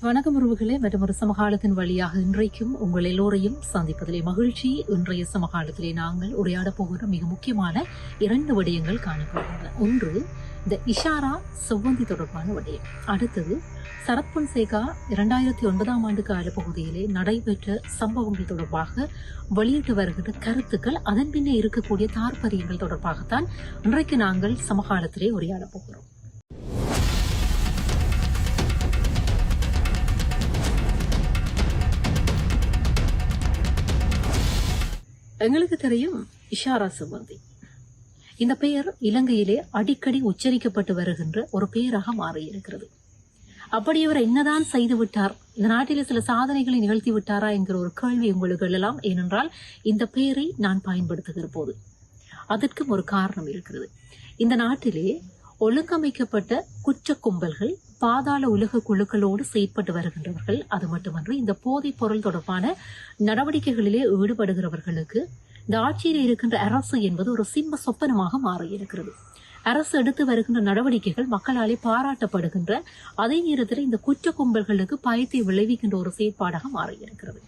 வணக்கம் உறவுகளே. மற்றும் ஒரு சமகாலத்தின் வழியாக இன்றைக்கும் உங்கள் எல்லோரையும் சந்திப்பதிலே மகிழ்ச்சி. இன்றைய சமகாலத்திலே நாங்கள் உரையாட போகிற மிக முக்கியமான இரண்டு விடயங்கள் காணப்படுகின்றன. ஒன்று இந்த இஷாரா செவ்வந்தி தொடர்பான விடயம். அடுத்தது சரத் பொன்சேகா இரண்டாயிரத்தி ஒன்பதாம் ஆண்டு கால பகுதியிலே நடைபெற்ற சம்பவங்கள் தொடர்பாக வெளியிட்டு வருகிற கருத்துக்கள் அதன் பின்னே இருக்கக்கூடிய தாற்பரியங்கள் தொடர்பாகத்தான் இன்றைக்கு நாங்கள் சமகாலத்திலே உரையாட போகிறோம். எங்களுக்கு தெரியும் இஷாரா சுமந்தி இந்த பெயர் இலங்கையிலே அடிக்கடி உச்சரிக்கப்பட்டு வருகின்ற ஒரு பெயராக மாறியிருக்கிறது. அப்படி இவர் என்னதான் செய்து விட்டார்? இந்த நாட்டிலே சில சாதனைகளை நிகழ்த்தி விட்டாரா என்கிற ஒரு கேள்வி உங்களுக்கு எழலாம் ஏனென்றால் இந்த பெயரை நான் பயன்படுத்துகிற போது. அதற்கும் ஒரு காரணம் இருக்கிறது. இந்த நாட்டிலே ஒழுங்கமைக்கப்பட்ட குற்ற கும்பல்கள் பாதாள உலக குழுக்களோடு செயற்பட்டு வருகின்றவர்கள். அது மட்டுமன்றி இந்த போதைப் பொருள் தொடர்பான நடவடிக்கைகளிலே ஈடுபடுகிறவர்களுக்கு இந்த ஆட்சியில் இருக்கின்ற அரசு என்பது ஒரு சிம்ம சொப்பனமாக மாறியிருக்கிறது. அரசு எடுத்து வருகின்ற நடவடிக்கைகள் மக்களாலே பாராட்டப்படுகின்ற அதே நேரத்தில் இந்த குற்ற கும்பல்களுக்கு பயத்தை விளைவிக்கின்ற ஒரு செயற்பாடாக மாறியிருக்கிறது.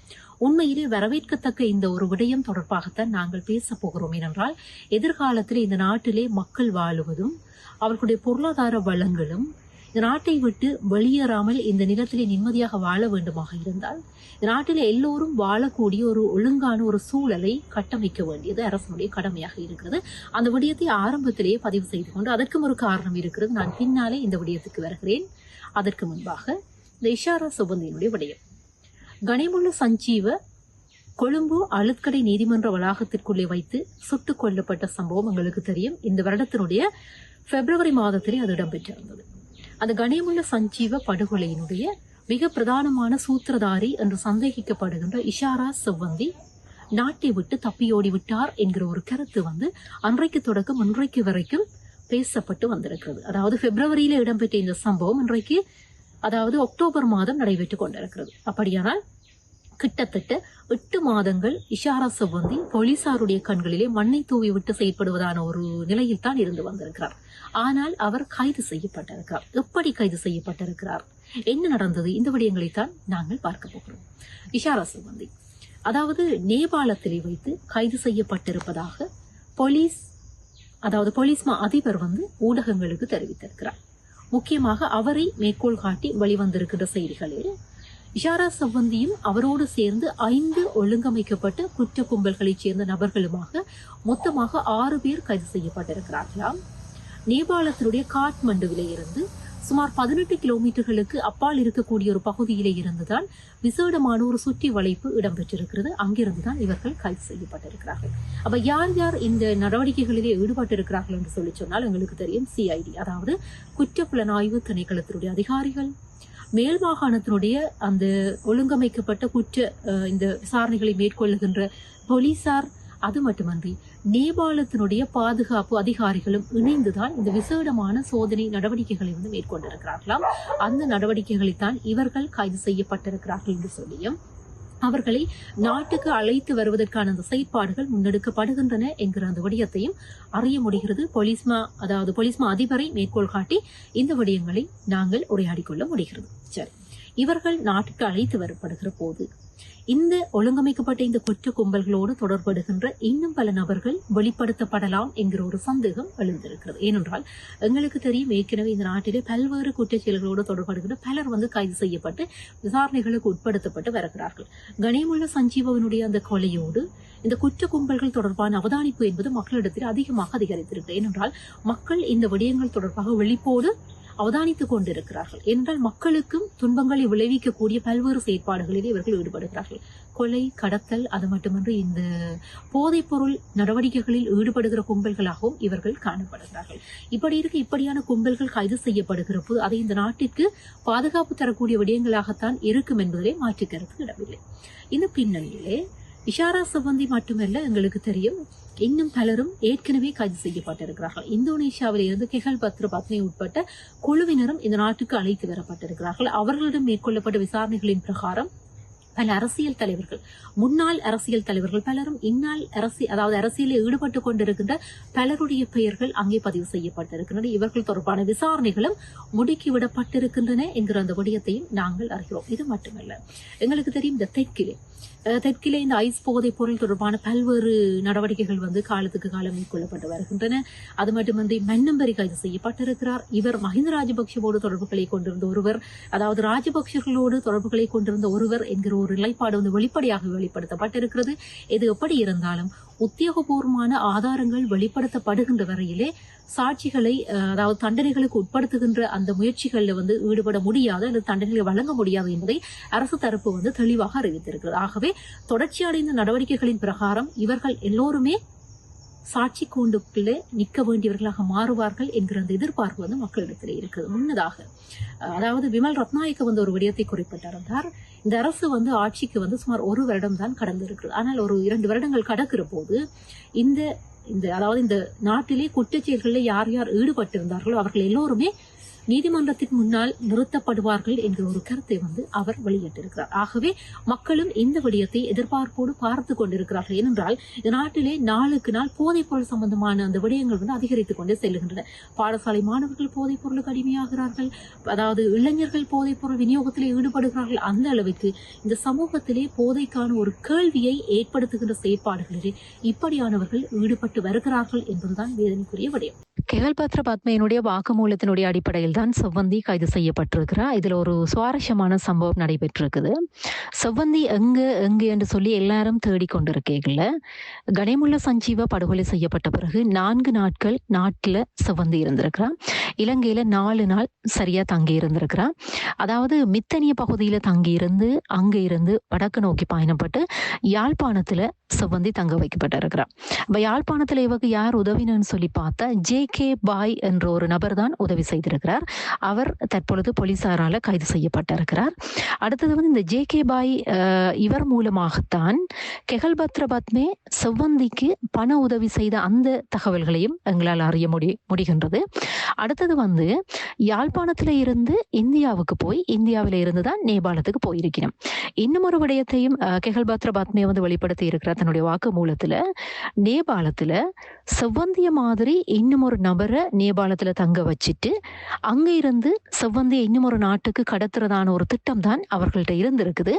உண்மையிலே வரவேற்கத்தக்க இந்த ஒரு விடயம் தொடர்பாகத்தான் நாங்கள் பேச போகிறோம். ஏனென்றால் எதிர்காலத்தில் இந்த நாட்டிலே மக்கள் வாழுவதும் அவர்களுடைய பொருளாதார வளங்களும் இந்த நாட்டை விட்டு வெளியேறாமல் இந்த நிலத்திலே நிம்மதியாக வாழ வேண்டுமாக இருந்தால் நாட்டில் எல்லோரும் வாழக்கூடிய ஒரு ஒழுங்கான ஒரு சூழலை கட்டமைக்க வேண்டியது அரசனுடைய கடமையாக இருக்கிறது. அந்த விடயத்தை ஆரம்பத்திலேயே பதிவு செய்து கொண்டு அதற்கும் ஒரு காரணம் இருக்கிறது. நான் பின்னாலே இந்த விடயத்துக்கு வருகிறேன். அதற்கு முன்பாக இந்த இஷாரா சுபந்தியினுடைய விடயம். கனிமுள்ள சஞ்சீவ கொழும்பு அழுத்கடை நீதிமன்ற வளாகத்திற்குள்ளே வைத்து சுட்டுக் கொல்லப்பட்ட சம்பவம் எங்களுக்கு தெரியும். இந்த வருடத்தினுடைய பிப்ரவரி மாதத்திலே அது இடம்பெற்றிருந்தது. அந்த கனிமுள்ள சஞ்சீவ படுகொலையினுடைய மிக பிரதானமான சூத்திரதாரி என்று சந்தேகிக்கப்படுகின்ற இஷாரா செவ்வந்தி நாட்டை விட்டு தப்பியோடி விட்டார் என்கிற ஒரு கருத்து வந்து அன்றைக்கு தொடக்கம் இன்றைக்கு வரைக்கும் பேசப்பட்டு வந்திருக்கிறது. அதாவது பிப்ரவரியில இடம்பெற்ற இந்த சம்பவம் இன்றைக்கு அதாவது அக்டோபர் மாதம் நடைபெற்றுக் கொண்டிருக்கிறது. அப்படியானால் கிட்டத்தட்ட எட்டு மாதங்கள் இஷாரா சவந்தி போலீசாருடைய கண்களிலே மண்ணை தூவி விட்டு செயற்படுவதான ஒரு நிலையில் தான் இருந்து வந்திருக்கிறார். ஆனால் அவர் கைது செய்யப்பட்டிருக்கிறார். எப்படி கைது செய்யப்பட்டிருக்கிறார்? என்ன நடந்தது? இந்த விடயங்களைத்தான் நாங்கள் பார்க்க போகிறோம். இஷாரா சவந்தி அதாவது நேபாளத்திலே வைத்து கைது செய்யப்பட்டிருப்பதாக போலீஸ் அதாவது போலீஸ் மா அதிபர் வந்து ஊடகங்களுக்கு தெரிவித்திருக்கிறார். முக்கியமாக அவரை மேற்கோள் காட்டி வெளிவந்திருக்கின்ற செய்திகளில் இஷாரா சவ்வந்தியும் அவரோடு சேர்ந்து ஐந்து ஒழுங்கமைக்கப்பட்ட குற்ற கும்பல்களைச் சேர்ந்த நபர்களுமாக மொத்தமாக ஆறு பேர் கைது செய்யப்பட்டிருக்கிறார்களாம் நேபாளத்தினுடைய காட்மண்டுவிலே இருந்து சுமார் பதினெட்டு கிலோமீட்டர்களுக்கு அப்பால் இருக்கக்கூடிய ஒரு பகுதியிலே இருந்துதான் விசேடமான ஒரு சுற்றி வளைப்பு இடம்பெற்றிருக்கிறது. அங்கிருந்துதான் இவர்கள் கைது செய்யப்பட்டிருக்கிறார்கள். அப்ப யார் யார் இந்த நடவடிக்கைகளிலே ஈடுபட்டிருக்கிறார்கள் என்று சொல்லி சொன்னால் எங்களுக்கு தெரியும் சிஐடி அதாவது குற்ற புலனாய்வு திணைக்களத்தினுடைய அதிகாரிகள் மேல் மாகாணத்தினுடைய அந்த ஒழுங்கமைக்கப்பட்ட குற்ற இந்த விசாரணைகளை மேற்கொள்ளுகின்ற போலீசார் அது மட்டுமன்றி நேபாளத்தினுடைய பாதுகாப்பு அதிகாரிகளும் இணைந்துதான் இந்த விசேடமான சோதனை நடவடிக்கைகளை வந்து மேற்கொண்டிருக்கிறார்களாம். அந்த நடவடிக்கைகளைத்தான் இவர்கள் கைது செய்யப்பட்டிருக்கிறார்கள் என்று சொல்லியும் அவர்களை நாட்டுக்கு அழைத்து வருவதற்கான அந்த செயற்பாடுகள் முன்னெடுக்கப்படுகின்றன என்கிற அந்த விடயத்தையும் அறிய முடிகிறது. பொலிஸ்மா அதாவது பொலிஸ்மா அதிபரை மேற்கோள் காட்டி இந்த விடயங்களை நாங்கள் உரையாடிக்கொள்ள முடிகிறது. சரி. இவர்கள் நாட்டுக்கு அழைத்து வரப்படுகிற போது இந்த ஒழுங்கமைக்கப்பட்ட இந்த குற்ற கும்பல்களோடு தொடர்படுகின்ற இன்னும் பல நபர்கள் வெளிப்படுத்தப்படலாம் என்கிற ஒரு சந்தேகம் எழுந்திருக்கிறது. ஏனென்றால் எங்களுக்கு தெரியும் ஏற்கனவே இந்த நாட்டிலே பல்வேறு குற்றச் செயல்களோடு தொடர்படுகின்ற பலர் வந்து கைது செய்யப்பட்டு விசாரணைகளுக்கு உட்படுத்தப்பட்டு வருகிறார்கள். கணேமுள்ள சஞ்சீவனுடைய அந்த கொலையோடு இந்த குற்ற கும்பல்கள் தொடர்பான அவதானிப்பு என்பது மக்களிடத்தில் அதிகமாக அதிகரித்திருக்கிறது ஏனென்றால் மக்கள் இந்த விடயங்கள் தொடர்பாக வெளிப்போடு அவதானித்துக் கொண்டிருக்கிறார்கள். என்றால் மக்களுக்கும் துன்பங்களை விளைவிக்கக்கூடிய பல்வேறு செயற்பாடுகளில் இவர்கள் ஈடுபடுகிறார்கள். கொலை கடத்தல் அது மட்டுமன்றி இந்த போதைப் பொருள் நடவடிக்கைகளில் ஈடுபடுகிற கும்பல்களாகவும் இவர்கள் காணப்படுகிறார்கள். இப்படி இருக்க இப்படியான கும்பல்கள் கைது செய்யப்படுகிற போது அதை இந்த நாட்டிற்கு பாதுகாப்பு தரக்கூடிய விடயங்களாகத்தான் இருக்கும் என்பதிலே மாற்றுக் இடமில்லை. இந்த பின்னணியிலே இஷாரா சம்பந்தி மட்டுமல்ல எங்களுக்கு தெரியும் இன்னும் பலரும் ஏற்கனவே கைது செய்யப்பட்டிருக்கிறார்கள். இந்தோனேஷியாவில் இருந்து கெகல் பத்ர பத்னி உட்பட்ட குழுவினரும் இந்த நாட்டுக்கு அழைத்து வரப்பட்டிருக்கிறார்கள். அவர்களிடம் மேற்கொள்ளப்பட்ட விசாரணைகளின் பிரகாரம் பல அரசியல் தலைவர்கள். முன்னாள் அரசியல் தலைவர்கள் பலரும் இந்நாள் அரசியல் அதாவது அரசியலில் ஈடுபட்டுக் கொண்டிருக்கின்ற பலருடைய பெயர்கள் அங்கே பதிவு செய்யப்பட்டிருக்கின்றன. இவர்கள் தொடர்பான விசாரணைகளும் முடுக்கிவிடப்பட்டிருக்கின்றன என்கிற அந்த விடயத்தையும் நாங்கள் அறிகிறோம். இது மட்டுமல்ல. எங்களுக்கு தெரியும் இந்த தெற்கிலே தெற்கிலே இந்த ஐஸ் போதைப் பொருள் தொடர்பான பல்வேறு நடவடிக்கைகள் வந்து காலத்துக்கு காலம் மேற்கொள்ளப்பட்டு வருகின்றன. அது மட்டுமின்றி மன்னம்பரி கைது செய்யப்பட்டிருக்கிறார். இவர் மஹிந்த ராஜபக்சவோடு தொடர்புகளை கொண்டிருந்த ஒருவர் அதாவது ராஜபக்சர்களோடு தொடர்புகளை கொண்டிருந்த ஒருவர் என்கிற ஒரு நிலைப்பாடு வந்து வெளிப்படையாக வெளிப்படுத்தப்பட்டிருக்கிறது. இது எப்படி இருந்தாலும் உத்தியோகபூர்வமான ஆதாரங்கள் வெளிப்படுத்தப்படுகின்ற வரையிலே சாட்சிகளை அதாவது தண்டனைகளுக்கு உட்படுத்துகின்ற அந்த முயற்சிகளில் வந்து ஈடுபட முடியாது அல்லது தண்டனைகளை வழங்க முடியாது என்பதை அரசு தரப்பு வந்து தெளிவாக அறிவித்திருக்கிறது. ஆகவே தொடர்ச்சியடைந்த நடவடிக்கைகளின் பிரகாரம் இவர்கள் எல்லோருமே சாட்சி கூண்டுக்குள்ளே நிற்க வேண்டியவர்களாக மாறுவார்கள் என்கிற அந்த எதிர்பார்ப்பு வந்து மக்களிடத்தில் இருக்குது. முன்னதாக அதாவது விமல் ரத்நாயக்க வந்து ஒரு விடயத்தை குறிப்பிட்டிருந்தார். இந்த அரசு வந்து ஆட்சிக்கு வந்து சுமார் ஒரு வருடம் தான் கடந்து இருக்கிறது ஆனால் ஒரு இரண்டு வருடங்கள் கடக்கிற போது இந்த இந்த அதாவது இந்த நாட்டிலே குற்றச்செயல்களில் யார் யார் ஈடுபட்டிருந்தார்களோ அவர்கள் எல்லோருமே நீதிமன்றத்தின் முன்னால் நிறுத்தப்படுவார்கள் என்கிற ஒரு கருத்தை வந்து அவர் வெளியிட்டிருக்கிறார். ஆகவே மக்களும் இந்த விடயத்தை எதிர்பார்ப்போடு பார்த்து கொண்டிருக்கிறார்கள். ஏனென்றால் நாட்டிலே நாளுக்கு நாள் போதைப் பொருள் சம்பந்தமான அந்த விடயங்கள் வந்து அதிகரித்துக் கொண்டே செல்கின்றன. பாடசாலை மாணவர்கள் போதைப் பொருளுக்கு அடிமையாகிறார்கள். அதாவது இளைஞர்கள் போதைப் பொருள் விநியோகத்திலே ஈடுபடுகிறார்கள். அந்த அளவுக்கு இந்த சமூகத்திலே போதைக்கான ஒரு கேள்வியை ஏற்படுத்துகின்ற செயற்பாடுகளிலே இப்படியானவர்கள் ஈடுபட்டு வருகிறார்கள் என்பதுதான் வேதனைக்குரிய விடயம். கெகல்பத்ர பத்மையினுடைய வாக்குமூலத்தினுடைய அடிப்படையில் தான் செவ்வந்தி கைது செய்யப்பட்டிருக்கிறார். இதில் ஒரு சுவாரஸ்யமான சம்பவம் நடைபெற்றிருக்குது. செவ்வந்தி எங்கு எங்கு என்று சொல்லி எல்லாரும் தேடிக்கொண்டிருக்கீங்கள கணேமுள்ள சஞ்சீவ படுகொலை செய்யப்பட்ட பிறகு நான்கு நாட்கள் நாட்டில் செவ்வந்தி இருந்திருக்கிறார். இலங்கையில நாலு நாள் சரியா தங்கி இருந்திருக்கிறார். அதாவது மித்தனிய பகுதியில தங்கி இருந்து இருந்து வடக்கு நோக்கி பயணப்பட்டு யாழ்ப்பாணத்துல செவ்வந்தி தங்க வைக்கப்பட்டிருக்கிறார். இப்போ யாழ்ப்பாணத்துல இவருக்கு யார் உதவினு சொல்லி பார்த்தா ஜே கே பாய் என்ற ஒரு நபர் தான் உதவி செய்திருக்கிறார். அவர் தற்பொழுது போலீசாரால் கைது செய்யப்பட்டிருக்கிறார். அடுத்தது வந்து இந்த ஜே கே பாய் இவர் மூலமாகத்தான் கெகல்பத்ர பத்மே செவ்வந்திக்கு பண உதவி செய்த அந்த தகவல்களையும் எங்களால் அறிய முடி முடிகின்றது. அடுத்தது வந்து யாழ்ப்பாணத்தில் இருந்து இந்தியாவுக்கு போய் இந்தியாவில் இருந்து தான் நேபாளத்துக்கு போயிருக்கணும் இன்னும் ஒரு விடயத்தையும் அஹ், கெகல்பத்ர பத்மே வந்து வெளிப்படுத்தி இருக்கிறார் தன்னுடைய வாக்குமூலத்துல நேபாளத்தில் செவ்வந்திய மாதிரி இன்னும் ஒரு நபரை நேபாளத்தில் தங்க வச்சுட்டு அங்கே இருந்து செவ்வந்தி இன்னும் ஒரு நாட்டுக்கு கடத்துறதான ஒரு திட்டம் தான் அவர்கள்ட்ட இருந்திருக்குது.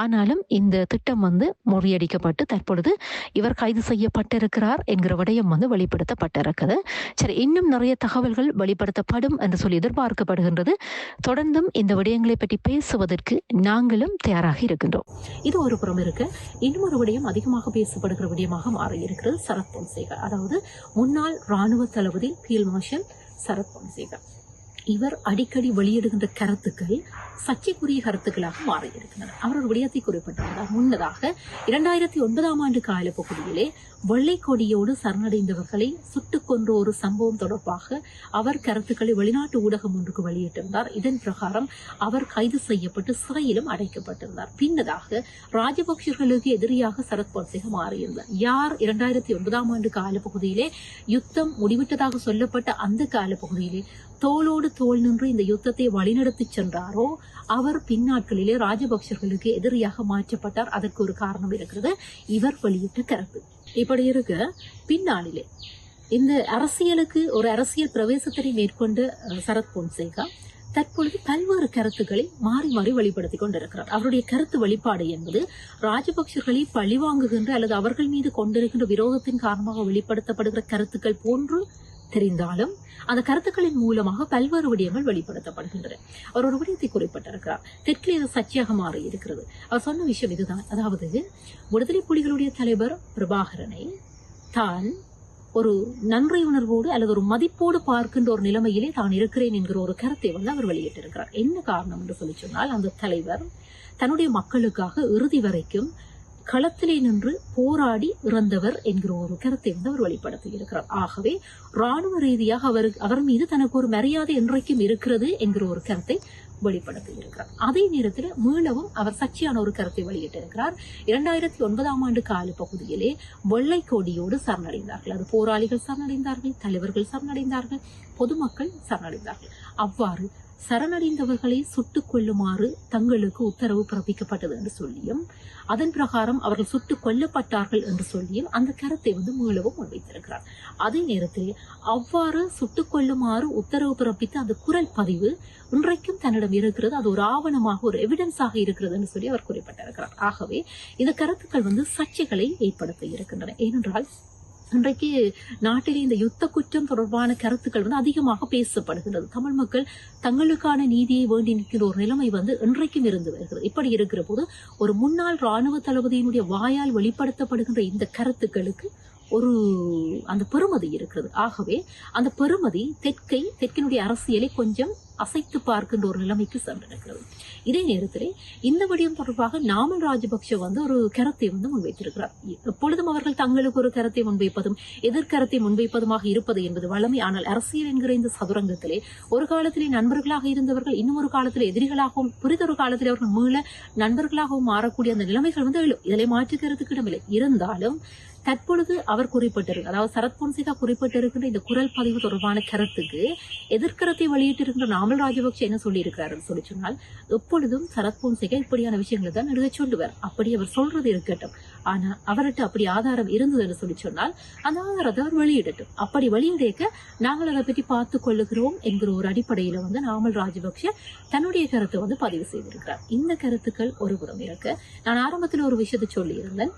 ஆனாலும் இந்த திட்டம் வந்து முறியடிக்கப்பட்டு தற்பொழுது இவர் கைது செய்யப்பட்டிருக்கிறார் என்கிற விடயம் வந்து வெளிப்படுத்தப்பட்டிருக்குது. சரி இன்னும் நிறைய தகவல்கள் வெளிப்படுத்தப்படும் என்று சொல்லி எதிர்பார்க்கப்படுகின்றது. தொடர்ந்தும் இந்த விடயங்களை பற்றி பேசுவதற்கு நாங்களும் தயாராக இருக்கின்றோம். இது ஒரு புறம் இருக்க. இன்னொரு விடயம் அதிகமாக பேசப்படுகிற விடயமாக மாறியிருக்கிறது சரத் பொன்சேகர். அதாவது முன்னாள் ராணுவ தளபதி ஃபீல்ட் மார்ஷல் சரத் பொன்சேகா இவர் அடிக்கடி வெளியிடுகின்ற கருத்துக்கள் சர்ச்சைக்குரிய கருத்துக்களாக மாறியிருக்கின்றன. அவர் ஒரு விடயத்தை குறிப்பிட்டிருந்தார் முன்னதாக இரண்டாயிரத்தி ஒன்பதாம் ஆண்டு காலப்பகுதியிலே வெள்ளை கொடியோடு சரணடைந்தவர்களை சுட்டுக் கொன்ற ஒரு சம்பவம் தொடர்பாக அவர் கருத்துக்களை வெளிநாட்டு ஊடகம் ஒன்றுக்கு வெளியிட்டிருந்தார். இதன் பிரகாரம் அவர் கைது செய்யப்பட்டு சிறையிலும் அடைக்கப்பட்டிருந்தார். பின்னதாக ராஜபக்சர்களுக்கு எதிரியாக சரத் பொன்சேக மாறியிருந்தார். யார் இரண்டாயிரத்தி ஒன்பதாம் ஆண்டு காலப்பகுதியிலே யுத்தம் முடிவிட்டதாக சொல்லப்பட்ட அந்த காலப்பகுதியிலே தோளோடு தோல் நின்று இந்த யுத்தத்தை வழிநடத்திச் சென்றாரோ அவர் பின்னாட்களிலே ராஜபக்சர்களுக்கு எதிரியாக மாற்றப்பட்டார். அதற்கு ஒரு காரணம் இருக்கிறது. இவர் வெளியிட்ட கருத்து. இப்படி இருக்க பின்னாளிலே இந்த அரசியலுக்கு ஒரு அரசியல் பிரவேசத்தினை மேற்கொண்ட சரத் பொன்சேகா தற்பொழுது பல்வேறு கருத்துக்களை மாறி மாறி வெளிப்படுத்திக் கொண்டிருக்கிறார். அவருடைய கருத்து வெளிப்பாடு என்பது ராஜபக்சர்களை பழிவாங்குகின்ற அல்லது அவர்கள் மீது கொண்டிருக்கின்ற விரோதத்தின் காரணமாக வெளிப்படுத்தப்படுகிற கருத்துக்கள் போன்று தெரிந்தாலும் அந்த கருத்துக்களின் மூலமாக பல்வேறு விடயங்கள் வெளிப்படுத்தப்படுகின்றன. அவர் ஒரு விடயத்தை குறிப்பிட்டிருக்கிறார். தெற்கில் இது சர்ச்சையாக மாறி இருக்கிறது. அவர் சொன்ன விஷயம் இதுதான். அதாவது விடுதலை புலிகளுடைய தலைவர் பிரபாகரனை தான் ஒரு நன்றி உணர்வோடு அல்லது ஒரு மதிப்போடு பார்க்கின்ற ஒரு நிலைமையிலே தான் இருக்கிறேன் என்கிற ஒரு கருத்தை வந்து அவர் வெளியிட்டிருக்கிறார். என்ன காரணம் என்று சொல்லி சொன்னால் அந்த தலைவர் தன்னுடைய மக்களுக்காக இறுதி வரைக்கும் களத்திலே நின்று போராடி இறந்தவர் என்கிற ஒரு கருத்தை வந்து அவர் வெளிப்படுத்தி இருக்கிறார் ஆகவே ராணுவ ரீதியாக அவர் அவர் மீது தனக்கு ஒரு மரியாதை என்றைக்கும் இருக்கிறது என்கிற ஒரு கருத்தை வெளிப்படுத்தி இருக்கிறார் அதே நேரத்தில் மீளவும் அவர் சர்ச்சையான ஒரு கருத்தை வெளியிட்டிருக்கிறார். இரண்டாயிரத்தி ஒன்பதாம் ஆண்டு கால பகுதியிலே வெள்ளை கொடியோடு சரணடைந்தார்கள். அது போராளிகள் சரணடைந்தார்கள் தலைவர்கள் சரணடைந்தார்கள் பொதுமக்கள் சரணடைந்தார்கள். அவ்வாறு சரணடைந்தவர்களை சுட்டுக் கொள்ளுமாறு தங்களுக்கு உத்தரவு பிறப்பிக்கப்பட்டது என்று சொல்லியும் அதன் பிரகாரம் அவர்கள் சுட்டுக் கொல்லப்பட்டார்கள் என்று சொல்லியும் அந்த கருத்தை வந்து மீளவும் முன்வைத்திருக்கிறார். அதே நேரத்தில் அவ்வாறு சுட்டுக் கொள்ளுமாறு உத்தரவு பிறப்பித்த அந்த குரல் பதிவு இன்றைக்கும் தன்னிடம் இருக்கிறது. அது ஒரு ஆவணமாக ஒரு எவிடன்ஸாக இருக்கிறது என்று சொல்லி அவர் குறிப்பிட்டிருக்கிறார். ஆகவே இந்த கருத்துக்கள் வந்து சர்ச்சைகளை ஏற்படுத்த இருக்கின்றன. ஏனென்றால் இன்றைக்கு நாட்டிலே இந்த யுத்த குற்றம் தொடர்பான கருத்துக்கள் வந்து அதிகமாக பேசப்படுகிறது தமிழ் மக்கள் தங்களுக்கான நீதியை வேண்டி நிற்கிற ஒரு நிலைமை வந்து இன்றைக்கும் இருந்து வருகிறது. இப்படி இருக்கிற போது ஒரு முன்னாள் ராணுவ தளபதியினுடைய வாயால் வெளிப்படுத்தப்படுகின்ற இந்த கருத்துக்களுக்கு ஒரு அந்த பெருமதி இருக்கிறது. ஆகவே அந்த பெருமதி தெற்கை தெற்கினுடைய அரசியலை கொஞ்சம் அசைத்து பார்க்கின்ற ஒரு நிலைமைக்கு சென்றிருக்கிறது. இதே நேரத்தில் இந்த விடயம் தொடர்பாக நாமல் ராஜபக்ஷ வந்து ஒரு கருத்தை வந்து முன்வைத்திருக்கிறார். எப்பொழுதும் அவர்கள் தங்களுக்கு ஒரு கருத்தை முன்வைப்பதும் எதிர்கரத்தை முன்வைப்பதுமாக இருப்பது என்பது வளமை ஆனால் அரசியல் என்கிற இந்த சதுரங்கத்திலே ஒரு காலத்திலே நண்பர்களாக இருந்தவர்கள் இன்னும் ஒரு காலத்தில் எதிரிகளாகவும் புரிதொரு காலத்தில் அவர்கள் மீள நண்பர்களாகவும் மாறக்கூடிய அந்த நிலைமைகள் வந்து எழும் இதிலே மாற்றுக்கிறதுக்கு இடமில்லை. இருந்தாலும் தற்பொழுது அவர் குறிப்பிட்டிருக்கு அதாவது சரத் பொன்சிகா குறிப்பிட்டிருக்கின்ற இந்த குரல் பதிவு தொடர்பான கருத்துக்கு எதிர்கரத்தை வெளியிட்டிருக்கின்ற நாமல் ராஜபக்ஷ என்ன சொல்லியிருக்கிறாருன்னு சொல்லி சொன்னால் எப்பொழுதும் சரத் பொன்சிகா இப்படியான விஷயங்களை தான் எழுத சொல்லுவார். அப்படி அவர் சொல்றது இருக்கட்டும். ஆனா அவர்கிட்ட அப்படி ஆதாரம் இருந்ததுன்னு சொல்லி சொன்னால் அந்த ஆதாரத்தை அவர் வெளியிடட்டும். அப்படி வெளியிடக்க நாங்கள் அதை பற்றி பார்த்து கொள்ளுகிறோம் என்கிற ஒரு அடிப்படையில வந்து நாமல் ராஜபக்ஷ தன்னுடைய கருத்தை வந்து பதிவு செய்திருக்கிறார். இந்த கருத்துக்கள் ஒரு புறம் இருக்க. நான் ஆரம்பத்தில் ஒரு விஷயத்தை சொல்லியிருந்தேன்.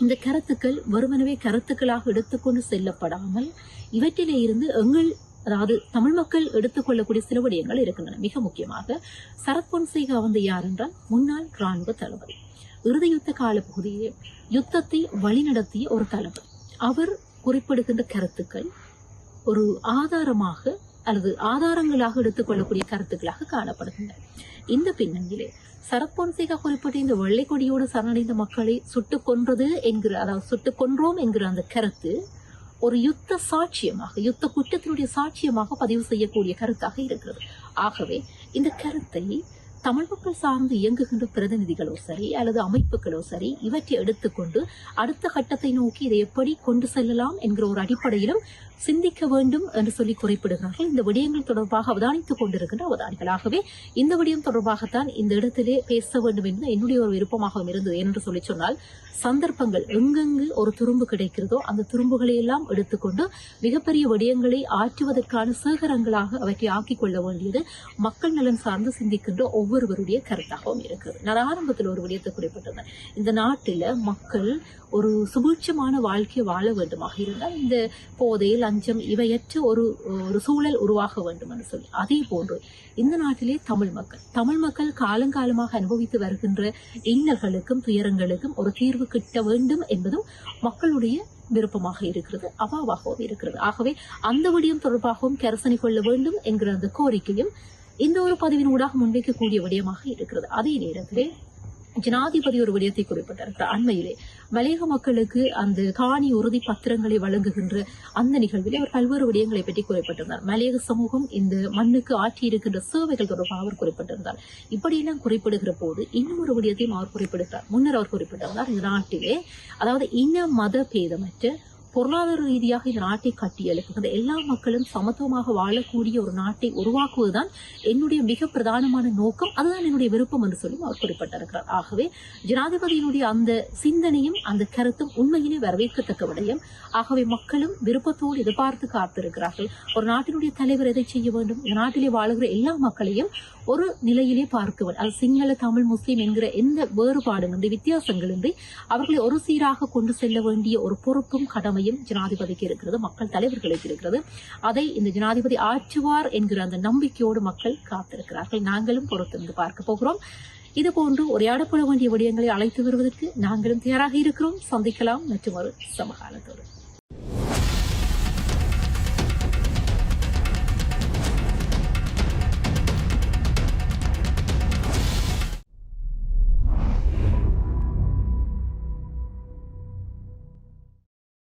இந்த கருத்துக்கள் வருமனவே கருத்துக்களாக எடுத்துக்கொண்டு செல்லப்படாமல் இவற்றிலே இருந்து எங்கள் அதாவது தமிழ் மக்கள் எடுத்துக்கொள்ளக்கூடிய சில விடயங்கள் இருக்கின்றன. மிக முக்கியமாக சரத்பொன்சேகா வந்து யார் என்றால் முன்னாள் ராணுவ தளபதி. இறுதி யுத்த கால பகுதியிலே யுத்தத்தை வழிநடத்திய ஒரு தளபதி. அவர் குறிப்பிடுகின்ற கருத்துக்கள் ஒரு ஆதாரமாக அல்லது ஆதாரங்களாக எடுத்துக்கொள்ளக்கூடிய கருத்துக்களாக காணப்படுகின்றன. இந்த பின்னணியிலே சரப்பொன்சேகா குறிப்பிட்ட இந்த வெள்ளை கொடியோடு சரணடைந்த மக்களை சுட்டு கொன்றது என்கிற அதாவது சுட்டுக் கொன்றோம் என்கிற அந்த கருத்து ஒரு யுத்த சாட்சியமாக யுத்த குற்றத்தினுடைய சாட்சியமாக பதிவு செய்யக்கூடிய கருத்தாக இருக்கிறது. ஆகவே இந்த கருத்தை தமிழ் மக்கள் சார்ந்து இயங்குகின்ற பிரதிநிதிகளோ சரி அல்லது அமைப்புகளோ சரி இவற்றை எடுத்துக்கொண்டு அடுத்த கட்டத்தை நோக்கி இதை எப்படி கொண்டு செல்லலாம் என்கிற ஒரு அடிப்படையிலும் சிந்திக்க வேண்டும் என்று சொல்லி குறிப்பிடுகிறார்கள். இந்த விடயங்கள் தொடர்பாக அவதானித்துக் கொண்டிருக்கின்ற அவதானிகளாகவே இந்த விடயம் தொடர்பாகத்தான் இந்த இடத்திலே பேச வேண்டும் என்று என்னுடைய ஒரு விருப்பமாகவும் இருந்தது. என்று சொல்லி சொன்னால் சந்தர்ப்பங்கள் எங்கெங்கு ஒரு துரும்பு கிடைக்கிறதோ அந்த துரும்புகளை எல்லாம் எடுத்துக்கொண்டு மிகப்பெரிய விடயங்களை ஆற்றுவதற்கான சேகரங்களாக அவற்றை ஆக்கிக் கொள்ள வேண்டியது மக்கள் நலன் சார்ந்து சிந்திக்கின்ற ஒவ்வொருவருடைய கருத்தாகவும் இருக்குது நான் ஆரம்பத்தில் ஒரு விடயத்தை குறிப்பிட்டிருந்தேன். இந்த நாட்டில் மக்கள் ஒரு சுபீட்சமான வாழ்க்கையை வாழ வேண்டுமாக இருந்தால் இந்த போதை லஞ்சம் இவையற்ற ஒரு ஒரு சூழல் உருவாக வேண்டும் என்று சொல்லி. அதே போன்று இந்த நாட்டிலே தமிழ் மக்கள் தமிழ் மக்கள் காலங்காலமாக அனுபவித்து வருகின்ற இன்னல்களுக்கும் துயரங்களுக்கும் ஒரு தீர்வு கிட்ட வேண்டும் என்பதும் மக்களுடைய விருப்பமாக இருக்கிறது அவாவாகவும் இருக்கிறது. ஆகவே அந்த விடயம் தொடர்பாகவும் கரசனை கொள்ள வேண்டும் என்கிற அந்த கோரிக்கையும் இந்த ஒரு பதிவின் ஊடாக முன்வைக்கக்கூடிய விடயமாக இருக்கிறது. அதே நேரத்திலே ஜனாதிபதி ஒரு விடயத்தை குறிப்பிட்டிருக்கிறார். அண்மையிலே மலையக மக்களுக்கு அந்த காணி உறுதி பத்திரங்களை வழங்குகின்ற அந்த நிகழ்வில் அவர் பல்வேறு விடயங்களை பற்றி குறிப்பிட்டிருந்தார். மலையக சமூகம் இந்த மண்ணுக்கு ஆற்றியிருக்கின்ற சேவைகள் தொடர்பாக அவர் குறிப்பிட்டிருந்தார். இப்படியெல்லாம் குறிப்பிடுகிற போது இன்னும் ஒரு விடயத்தையும் அவர் குறிப்பிடுகிறார். முன்னர் அவர் குறிப்பிட்டிருந்தார் இந்த நாட்டிலே அதாவது இன மத பேதமற்ற பொருளாதார ரீதியாக இந்த நாட்டை கட்டி எழுப்புகின்ற எல்லா மக்களும் சமத்துவமாக வாழக்கூடிய ஒரு நாட்டை உருவாக்குவதுதான் என்னுடைய மிக பிரதானமான நோக்கம். அதுதான் என்னுடைய விருப்பம் என்று சொல்லி அவர் குறிப்பிட்டிருக்கிறார். ஆகவே ஜனாதிபதியினுடைய அந்த சிந்தனையும் அந்த கருத்தும் உண்மையிலே வரவேற்கத்தக்க விடயம். ஆகவே மக்களும் விருப்பத்தோடு எதிர்பார்த்து காத்திருக்கிறார்கள். ஒரு நாட்டினுடைய தலைவர் எதை செய்ய வேண்டும்? இந்த நாட்டிலே வாழுகிற எல்லா மக்களையும் ஒரு நிலையிலே பார்க்குவன் அது சிங்கள தமிழ் முஸ்லீம் என்கிற எந்த வேறுபாடுமின்றி வித்தியாசங்களின்றி அவர்களை ஒரு சீராக கொண்டு செல்ல வேண்டிய ஒரு பொறுப்பும் கடமையும் ஜனாதிபதிக்கு இருக்கிறது. மக்கள் தலைவர்களுக்கு இருக்கிறது. அதை இந்த ஜனாதிபதி ஆற்றுவார் என்கிற அந்த நம்பிக்கையோடு மக்கள் காத்திருக்கிறார்கள். நாங்களும் பொறுத்திருந்து பார்க்க போகிறோம். இது போன்று உரையாடப்பட வேண்டிய விடயங்களை அழைத்து வருவதற்கு நாங்களும் தயாராக இருக்கிறோம். சந்திக்கலாம். மற்றும் ஒரு சமகாலத்தோடு.